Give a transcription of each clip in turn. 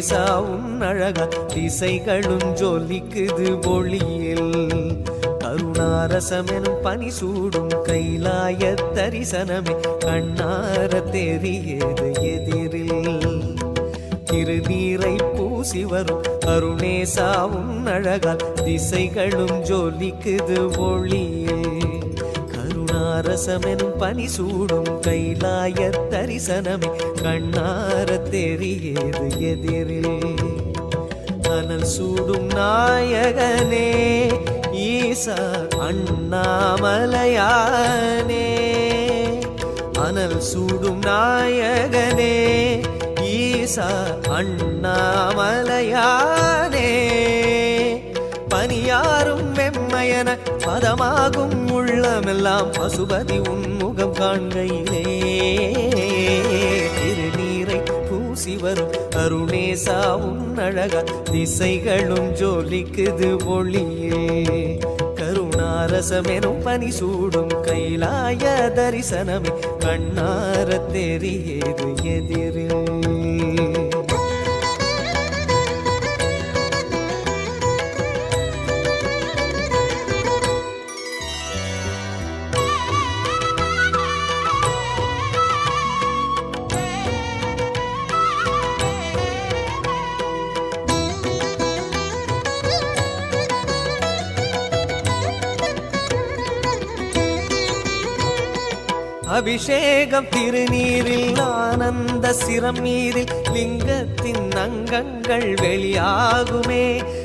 வரும் உன் அழகா திசைகளும் ஜொலிக்குது ஒளியில். கருணாரசமெனும் பனி சூடும் கைலாய தரிசனமே கண்ணார தெரியது எதிரில். திருநீரை பூசி வரும் அருணேசாவும் அழகால் திசைகளும் ஜொலிக்குது ஒளியில். கருணாரசமெனும் பனி சூடும் கைலாய தரிசனமே கண்ணார தெரியது எதிரில். அனல் சூடும் நாயகனே ஈசா அண்ணாமலையானே. அனல் சூடும் நாயகனே ஈசா அண்ணாமலையானே. பனியாரும் வெம்மையன பதமாகும் உள்ளமெல்லாம் பசுபதி உன்முகம் காண்கையிலே. திருநீரை பூசி வரும் அருணேசா உன் அழகா திசைகளும் ஜோலிக்குது ஒளியே. கருணாரசமெனும் பனி சூடும் கைலாய தரிசனமே கண்ணார தெரியது எதிரில் அபிஷேகம் திருநீரில் ஆனந்த சிரம் மீதில் லிங்கத்தின் அங்கங்கள் வெளியாகுமே.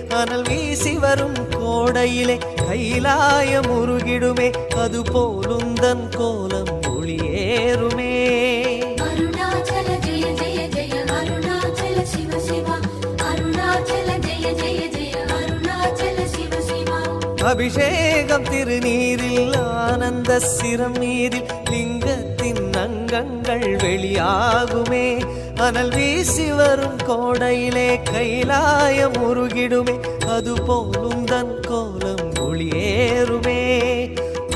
அனல் வீசி வரும் கோடையிலே கைலாயம் உருகிடுமே அது போலுந்தன் கோலம் ஒளியேறும் அபிஷேகம் திருநீரில் ஆனந்த சிரம் நீரில் லிங்கத்தின் அங்கங்கள் வெளியாகுமே. அனல் வீசி வரும் கோடையிலே கைலாயம் உருகிடுமே அது போலும் தன் கோலம் ஒளியேறுமே.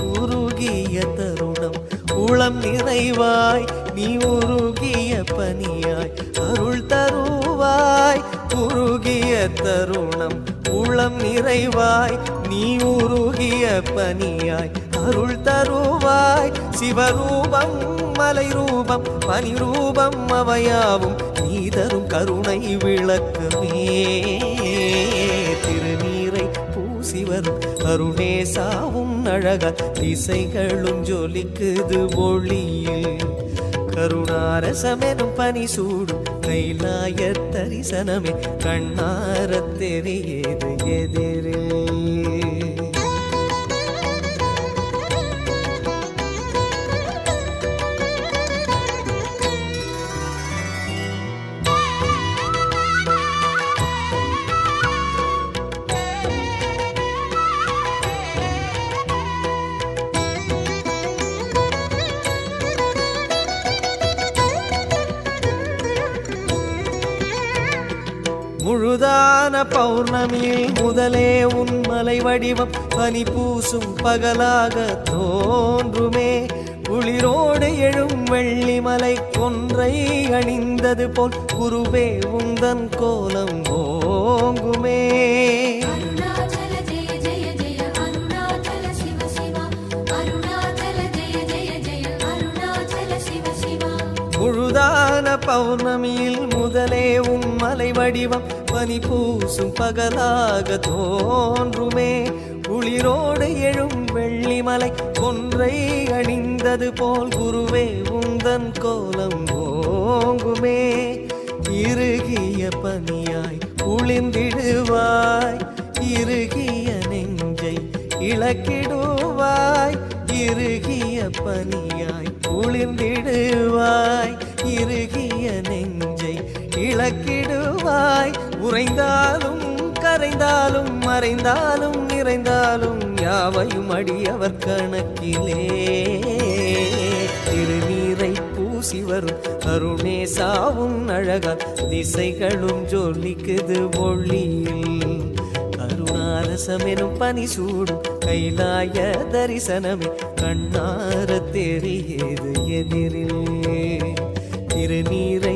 உருகிய தருணம் உளம் நிறைவாய் நீ உருகிய பனியாய் அருள் தருவாய். உருகிய தருணம் உளம் நிறைவாய் நீ உருகிய பனியாய் அருள் தருவாய். சிவரூபம் மலை ரூபம் பனி ரூபம் அவையாவும் நீ தரும் கருணை விளக்கமே. திருநீரை பூசி வரும் அருணேசாவும் அழகா திசைகளும் ஜொலிக்குது ஒளியில். கருணாரசமெனும் பனி சூடும் கைலாய தரிசனமே கண்ணார தெரியது எதிரில். பௌர்ணமியில் முதலே உன் மலை வடிவம் பனி பூசும் பகலாக தோன்றுமே. குளிரோடு எழும் வெள்ளிமலை கொன்றை அணிந்தது போல் குருவே உந்தன் கோலம் ஓங்குமே. முழுதான பௌர்ணமியில் முதலே உன் மலை வடிவம் பனி பூசும் பகலாக தோன்றுமே. குளிரோடு எழும் வெள்ளிமலை கொன்றை அணிந்தது போல் குருவே உந்தன் கோலம் ஓங்குமே. இறுகிய பனியாய் குளிர்ந்திடுவாய். இறுகிய நெஞ்சை இழக்கிடுவாய். இறுகிய பனியாய் குளிர்ந்திடுவாய். இறுகிய நெஞ்சை இழக்கிடுவாய். உறைந்தாலும் கரைந்தாலும் மறைந்தாலும் நிறைந்தாலும் யாவையும் அடியவர் கணக்கிலே. திருநீரை பூசி வரும் அருணேசாவும் அழகா திசைகளும் ஜொலிக்குது ஒளியில். கருணாரசமெனும் பனி சூடும் கைலாய தரிசனமே கண்ணார தெரியுது எதிரில். திருநீரை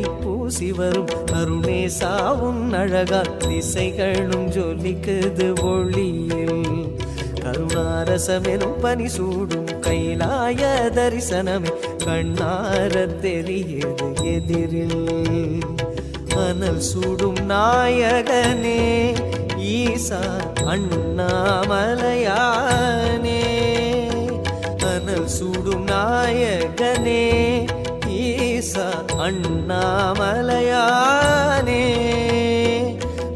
சிவரும் பூசி வரும் அருணேசாவும் அழகால் திசைகளும் ஜொலிக்குது ஒளியில். கருணாரசமெனும் பனி சூடும் கைலாய தரிசனமே கண்ணார தெரியுது எதிரில். மணல் சூடும் நாயகனே ஈசா அண்ணாமலையானே. மணல் சூடும் நாயகனே ஈசா அண்ணாமலையானே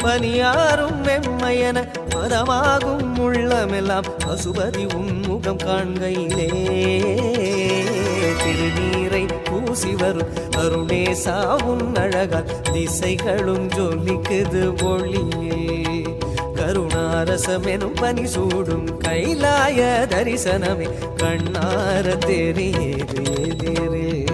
பனியாரும் வெம்மையன மதமாகும் உள்ளமெல்லாம் பசுபதி உன்முகம் காண்கையிலே. திருநீரை பூசி வரும் அருணேசா உன் அழகால் திசைகளும் ஜொலிக்குது ஒளியே. கருணாரசம் எனும் பனி சூடும் கைலாய தரிசனமே கண்ணார தெரியே தேரே.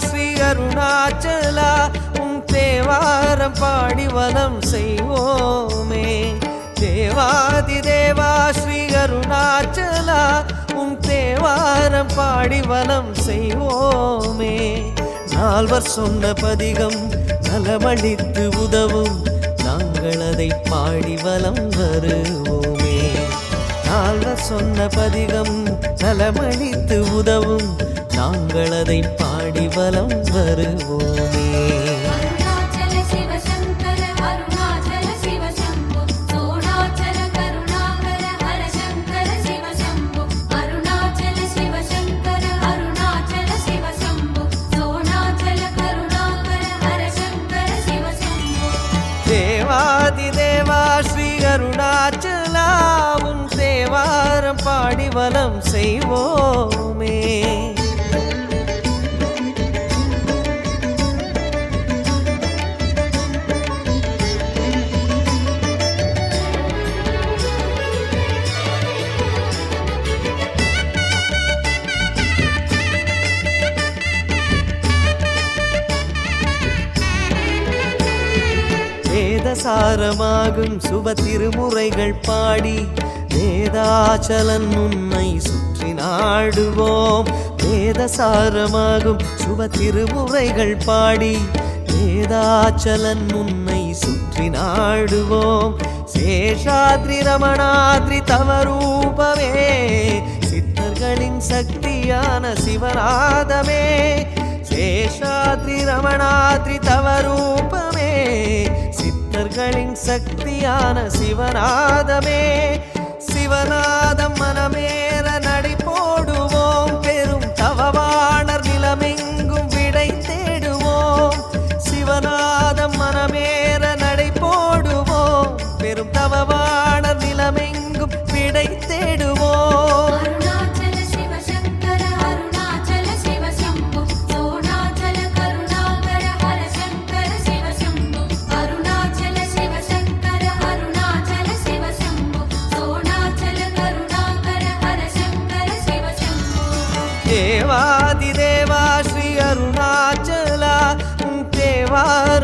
ஸ்ரீ அருணாச்சலா உம் தேவாரம் பாடி வலம் செய்வோமே. தேவாதி தேவா ஸ்ரீ அருணாச்சலா உம் தேவாரம் பாடி வலம் செய்வோமே. நால்வர் சொன்ன பதிகம் நலமளித்து உதவும். நாங்கள் அதை பாடி வலம் வருவோமே. நால்வர் சொன்ன பதிகம் நலமளித்து உதவும். நாங்கள் அதை பா பாடி வலம் வருவோமே. அருணாச்சல சிவ சங்கர அருணாச்சல சிவ சம்பு ஆகும் சுப திருமுறைகள் பாடி வேதாச்சலன் உன்னை சுற்றி நாடுவோம். வேதசாரமாகும் சுப திருமுறைகள் பாடி வேதாச்சலன் உன்னை சுற்றி நாடுவோம். சேஷாத்ரி ரமணாத்ரி தவரூபமே. சித்தர்களின் சக்தியான சிவநாதமே. சேஷாத்ரி ரமணாத்ரி தவரூபமே சித்தர்களின் சக்தியான சிவநாதமே சிவநாதம் மனமே.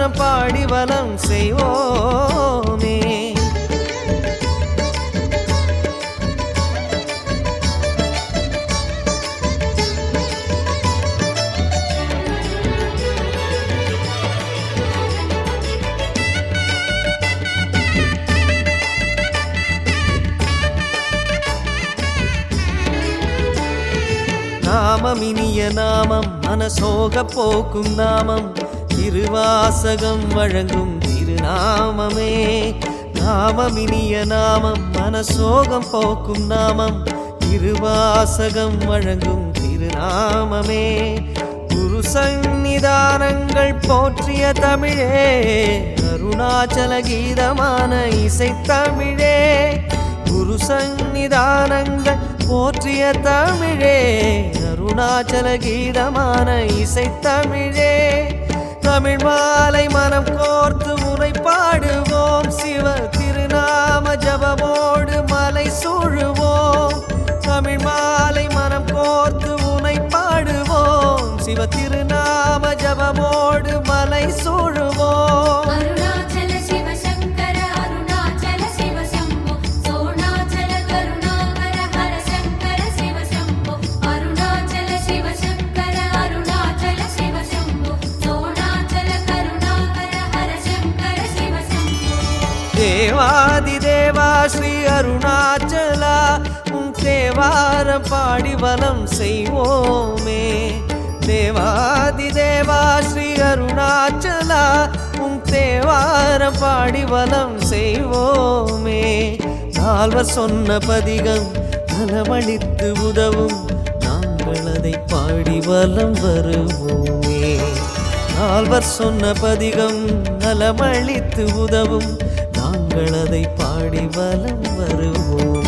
தேவாரம் பாடி வலம் செய்வோமே. நாமம் இனிய நாமம் மனசோக போக்கும் நாமம். திருவாசகம் வழங்கும் திருநாமமே. நாமமினிய நாமம் மனசோகம் போக்கும் நாமம். திருவாசகம் வழங்கும் திருநாமமே. குரு சந்நிதானங்கள் போற்றிய தமிழே. அருணாச்சல கீதமான இசை தமிழே. குரு சந்நிதானங்கள் போற்றிய தமிழே. அருணாச்சல கீதமான இசை தமிழே. தமிழ் மாலை மனம் கோர்த்து உரை பாடுவோம். சிவ திருநாம ஜபமோடு மலை சூழுவோம். தேவாதி தேவா ஸ்ரீ அருணாச்சலா உன் தேவார பாடி வலம் செய்வோமே. தேவாதி தேவா ஸ்ரீ அருணாச்சலா உன் தேவார பாடி வலம் செய்வோமே. நால்வர் சொன்ன பதிகம் நலமளித்து உதவும். நாங்கள் அதை பாடி வலம் வருவோமே. நால்வர் சொன்ன பதிகம் நலமளித்து உதவும். நாங்கள் அதை பாடி வலம் வருவோம்.